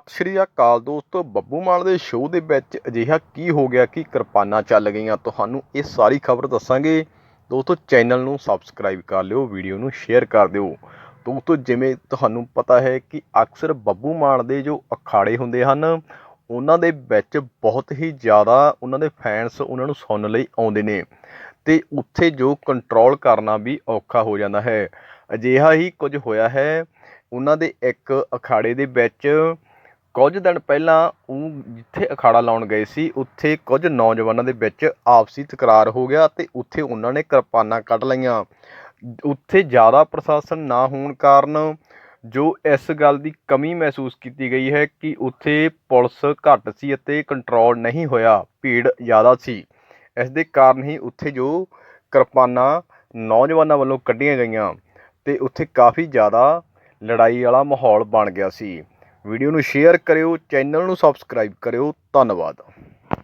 ਸਤਿ ਸ਼੍ਰੀ ਅਕਾਲ ਦੋਸਤੋ, ਬੱਬੂ ਮਾਨ ਦੇ ਸ਼ੋਅ ਦੇ ਵਿੱਚ ਅਜਿਹਾ ਕੀ ਹੋ ਗਿਆ, ਕਿ ਕਿਰਪਾਨਾਂ ਚੱਲ ਗਈਆਂ, ਤੁਹਾਨੂੰ ਇਹ ਸਾਰੀ ਖਬਰ ਦੱਸਾਂਗੇ। ਦੋਸਤੋ ਚੈਨਲ ਨੂੰ ਸਬਸਕ੍ਰਾਈਬ ਕਰ ਲਿਓ ਵੀਡੀਓ ਨੂੰ ਸ਼ੇਅਰ ਕਰ ਦਿਓ। ਦੋਸਤੋ, ਜਿਵੇਂ ਤੁਹਾਨੂੰ ਪਤਾ ਹੈ ਕਿ ਅਕਸਰ ਬੱਬੂ ਮਾਨ ਦੇ ਜੋ ਅਖਾੜੇ ਹੁੰਦੇ ਹਨ, ਉਹਨਾਂ ਦੇ ਵਿੱਚ ਬਹੁਤ ਹੀ ਜ਼ਿਆਦਾ ਉਹਨਾਂ ਦੇ ਫੈਨਸ ਉਹਨਾਂ ਨੂੰ ਸੁਣਨ ਲਈ ਆਉਂਦੇ ਨੇ। ਤੇ ਉੱਥੇ ਜੋ ਕੰਟਰੋਲ ਕਰਨਾ ਵੀ ਔਖਾ ਹੋ ਜਾਂਦਾ ਹੈ। ਅਜਿਹਾ ਹੀ ਕੁਝ ਹੋਇਆ ਹੈ। ਉਹਨਾਂ ਦੇ ਇੱਕ ਅਖਾੜੇ ਦੇ ਵਿੱਚ ਕੁਝ ਦਿਨ ਪਹਿਲਾਂ ਉਹ ਜਿੱਥੇ ਅਖਾੜਾ ਲਾਉਣ ਗਏ ਸੀ, ਉੱਥੇ ਕੁਝ ਨੌਜਵਾਨਾਂ ਦੇ ਵਿੱਚ ਆਪਸੀ ਤਕਰਾਰ ਹੋ ਗਿਆ ਅਤੇ ਉੱਥੇ ਉਹਨਾਂ ਨੇ ਕਿਰਪਾਨਾਂ ਕੱਢ ਲਈਆਂ। ਉੱਥੇ ਜ਼ਿਆਦਾ ਪ੍ਰਸ਼ਾਸਨ ਨਾ ਹੋਣ ਕਾਰਨ ਜੋ ਇਸ ਗੱਲ ਦੀ ਕਮੀ ਮਹਿਸੂਸ ਕੀਤੀ ਗਈ ਹੈ ਕਿ ਉੱਥੇ ਪੁਲਿਸ ਘੱਟ ਸੀ ਅਤੇ ਕੰਟਰੋਲ ਨਹੀਂ ਹੋਇਆ, ਭੀੜ ਜ਼ਿਆਦਾ ਸੀ। ਇਸ ਦੇ ਕਾਰਨ ਹੀ ਉੱਥੇ ਜੋ ਕਿਰਪਾਨਾਂ ਨੌਜਵਾਨਾਂ ਵੱਲੋਂ ਕੱਢੀਆਂ ਗਈਆਂ ਅਤੇ ਉੱਥੇ ਕਾਫੀ ਜ਼ਿਆਦਾ ਲੜਾਈ ਵਾਲਾ ਮਾਹੌਲ ਬਣ ਗਿਆ ਸੀ। ਵੀਡੀਓ ਨੂੰ ਸ਼ੇਅਰ ਕਰਿਓ ਚੈਨਲ ਨੂੰ ਸਬਸਕ੍ਰਾਈਬ ਕਰਿਓ। ਧੰਨਵਾਦ।